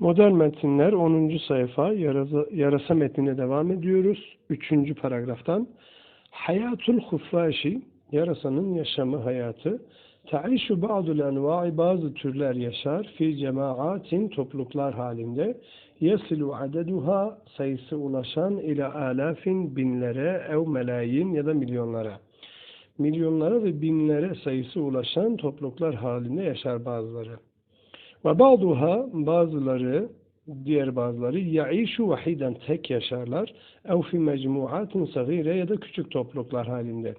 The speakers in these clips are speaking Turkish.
Modern metinler 10. sayfa yarasa, yarasa metnine devam ediyoruz. 3. paragraftan. Hayatul huffaşi yarasanın yaşamı hayatı. Ta'işu ba'dul enva'i bazı türler yaşar fi cemaatin topluluklar halinde. Yasilu adeduha sayısı ulaşan ila alafin binlere ev melayin ya da milyonlara. Milyonlara ve binlere sayısı ulaşan topluluklar halinde yaşar bazıları. Ve ba'duha bazıları diğer bazıları yaişu vahiden tek yaşarlar ev fi mecmuatin sagire ya da küçük topluluklar halinde.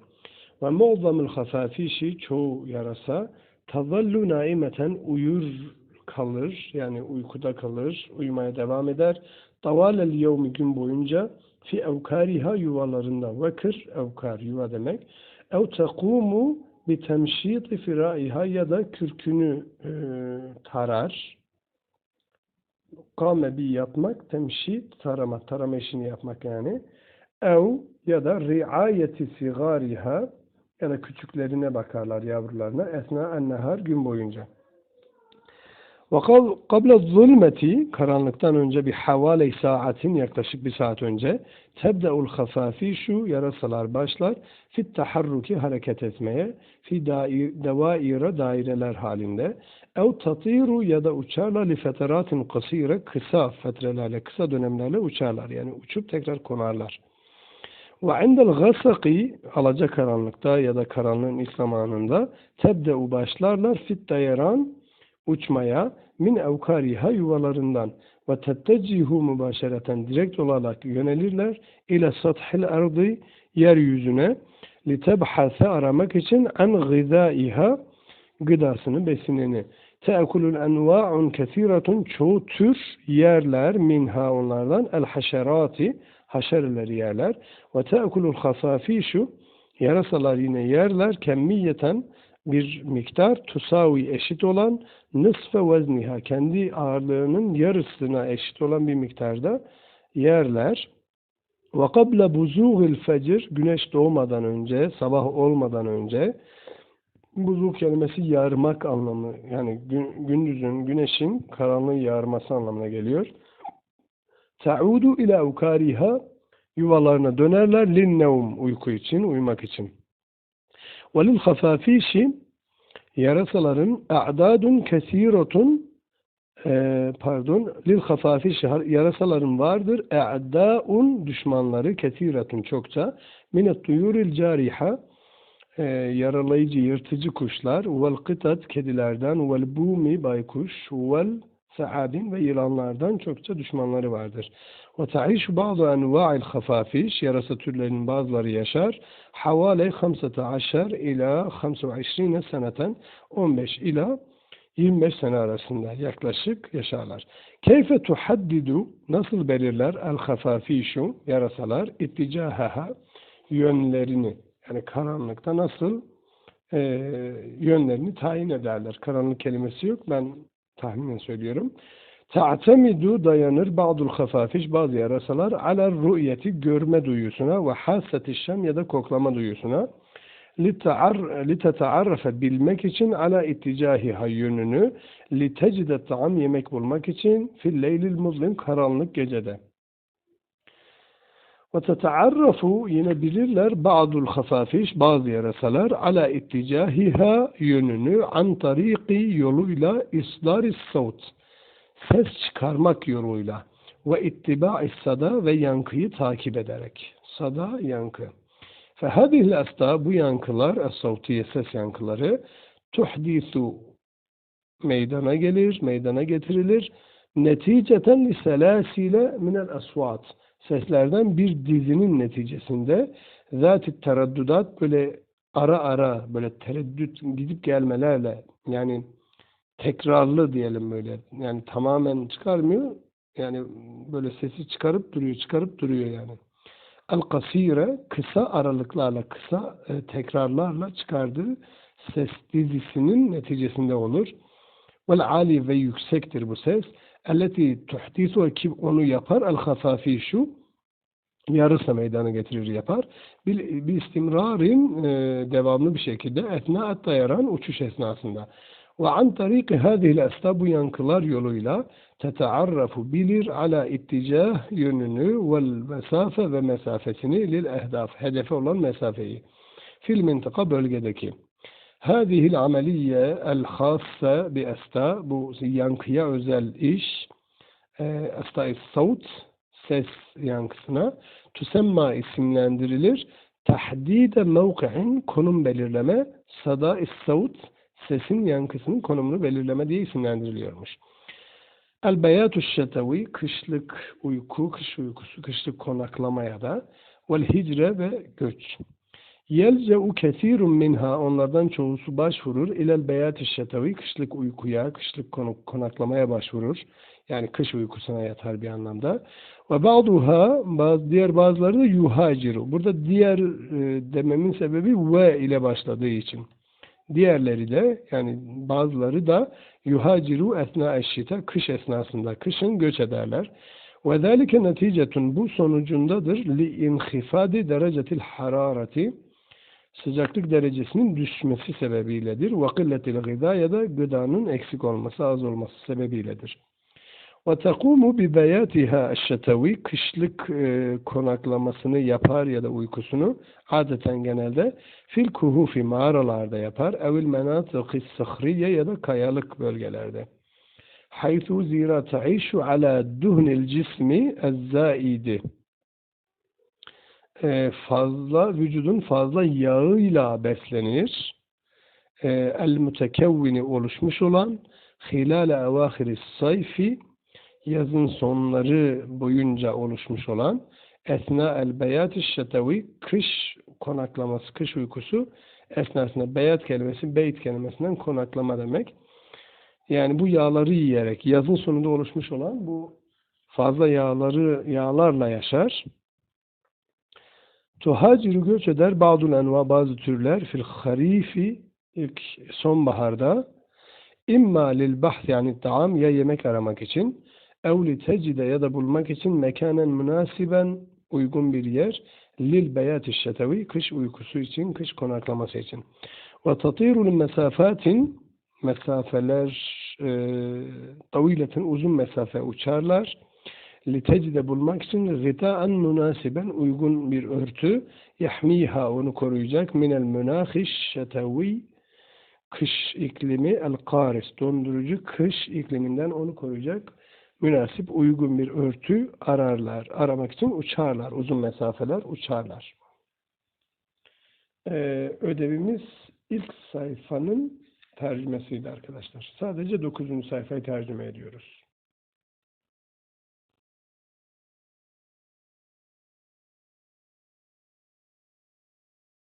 Ve mu'zamul hafafişi çoğu yarasa tazallu naimeten uyur kalır yani uykuda kalır uyumaya devam eder. Tavalel yevmi gün boyunca fi evkariha yuvalarında vakır evkar yuva demek ev tekumu bir temşiti firaiha ya da kürkünü e, tarar. Kame bir yapmak, temşit tarama, tarama işini yapmak yani. Ev ya da riayeti sigariha ya da küçüklerine bakarlar yavrularına esna ennehar gün boyunca. Ve kabla zulmeti karanlıktan önce bir havale saatin yaklaşık bir saat önce tebdeul hafafişu yarasalar başlar fit taharruki hareket etmeye fi devaire daireler halinde ev tatiru ya da uçarlar li feteratin kasire kısa fetrelerle kısa dönemlerle uçarlar yani uçup tekrar konarlar. Ve indel gasaki alacakaranlıkta ya da karanlığın ilk zamanında tebdeu başlarlar fit dayaran uçmaya min evkariha yuvalarından ve tettecihu mübaşereten direkt olarak yönelirler ile sathil ardı yeryüzüne litebhase aramak için an gıdaiha gıdasını besinini. Teekulul enva'un kesiratun çoğu tür yerler minha onlardan el haşerati haşereleri yerler. Ve teekulul hasafişu yarasalar yine yerler kemmiyeten bir miktar tusavi eşit olan nısfe vezniha kendi ağırlığının yarısına eşit olan bir miktarda yerler. Ve kabla buzuğil fecir güneş doğmadan önce, sabah olmadan önce buzuk kelimesi yarmak anlamı yani gün, gündüzün, güneşin karanlığı yarması anlamına geliyor. Ta'udu ila ukariha yuvalarına dönerler linnevm uyku için, uyumak için. Velil hafafişi yarasaların a'dadun kesiratun e, pardon lil hafafişi yarasaların vardır e'daun düşmanları kesiratun çokça. Minet tuyuril cariha e, yaralayıcı yırtıcı kuşlar. Vel kıtat kedilerden. Vel bumi baykuş. Vel saabin ve yılanlardan çokça düşmanları vardır. Ve ta'işu bazı enva'il hafafiş, yarasa türlerinin bazıları yaşar. Havale 15 ila 25 seneten 15 ila 25 sene arasında yaklaşık yaşarlar. Keyfe tuhaddidu nasıl belirler el hafafişu yarasalar itticahaha yönlerini yani karanlıkta nasıl e, yönlerini tayin ederler. Karanlık kelimesi yok. Ben tahminen söylüyorum. Ta'temidu dayanır ba'dul hafafiş bazı yarasalar ala rü'yeti görme duyusuna ve hasseti şem ya da koklama duyusuna litetearrafe bilmek için ala itticahiha yönünü litecide ta'am yemek bulmak için fil leylil muzlim karanlık gecede. Ve tetearrafu yine bilirler ba'dul hafafiş bazı yarasalar ala itticahiha yönünü an tariki yoluyla isdaris savt ses çıkarmak yoluyla ve ittiba'i sada ve yankıyı takip ederek. Sada yankı. Fehadihil asta bu yankılar, es-savtiye ses yankıları tuhdisu meydana gelir, meydana getirilir. Neticeten li selasile minel asvat seslerden bir dizinin neticesinde zat-ı teraddudat böyle ara ara böyle tereddüt gidip gelmelerle yani tekrarlı diyelim böyle. Yani tamamen çıkarmıyor. Yani böyle sesi çıkarıp duruyor, çıkarıp duruyor yani. El kasire kısa aralıklarla, kısa e, tekrarlarla çıkardığı ses dizisinin neticesinde olur. Vel ali ve yüksektir bu ses. Elleti tuhdisu kim onu yapar? El hafafişu yarısı meydana getirir yapar. Bir, bir istimrarin e, devamlı bir şekilde etna dayaran uçuş esnasında. Ve an tariki hâzihil esta bu yankılar yoluyla tetearrafu bilir ala itticah yönünü vel mesafe ve mesafesini lil ehdaf hedefe olan mesafeyi fil mintıka bölgedeki. El khassa bi esta bu yankıya özel iş e, savut ses yankısına tüsemma isimlendirilir. Tahdide mevki'in konum belirleme sada savut sesin yankısının konumunu belirleme diye isimlendiriliyormuş. El beyatü şetevi kışlık uyku, kış uykusu, kışlık konaklamaya da vel hicre ve göç. Yelce'u kesirun minha onlardan çoğusu başvurur ilel beyat-ı şetavi kışlık uykuya, kışlık konuk, konaklamaya başvurur. Yani kış uykusuna yatar bir anlamda. Ve ba'duha bazı diğer bazıları da yuhaciru. Burada diğer e, dememin sebebi ve ile başladığı için. Diğerleri de yani bazıları da yuhaciru esna eşşita kış esnasında kışın göç ederler. Ve zâlike neticetun bu sonucundadır li inhifadi derecetil harareti sıcaklık derecesinin düşmesi sebebiyledir. Ve kılletil gıda ya da gıdanın eksik olması, az olması sebebiyledir. Ve tekumu bi beyatiha eşşetevi kışlık e, konaklamasını yapar ya da uykusunu adeten genelde fil kuhufi mağaralarda yapar. Evil menatıkı sıhriye ya da kayalık bölgelerde. Haythu zira taişu ala duhnil cismi ezzaidi e, fazla vücudun fazla yağıyla beslenir. E, el mütekevvini oluşmuş olan hilale evahiri sayfi yazın sonları boyunca oluşmuş olan esna el beyat şetevi kış konaklaması, kış uykusu esnasında beyat kelimesi beyt kelimesinden konaklama demek. Yani bu yağları yiyerek yazın sonunda oluşmuş olan bu fazla yağları yağlarla yaşar. Tuhaciru göç eder bazı enva bazı türler. Fil harifi ilk sonbaharda. İmma lil bahth yani taam ya yemek aramak için. Ev li tecide ya da bulmak için mekanen münasiben uygun bir yer. Lil beyat şetevi kış uykusu için kış konaklaması için. Ve tatiru lil mesafatin mesafeler e, taviletin uzun mesafe uçarlar litecide bulmak için gıtaan münasiben uygun bir örtü yahmiha onu koruyacak minel münahiş şetevi kış iklimi el karis dondurucu kış ikliminden onu koruyacak münasip uygun bir örtü ararlar. Aramak için uçarlar. Uzun mesafeler uçarlar. Ee, ödevimiz ilk sayfanın tercümesiydi arkadaşlar. Sadece 9. sayfayı tercüme ediyoruz.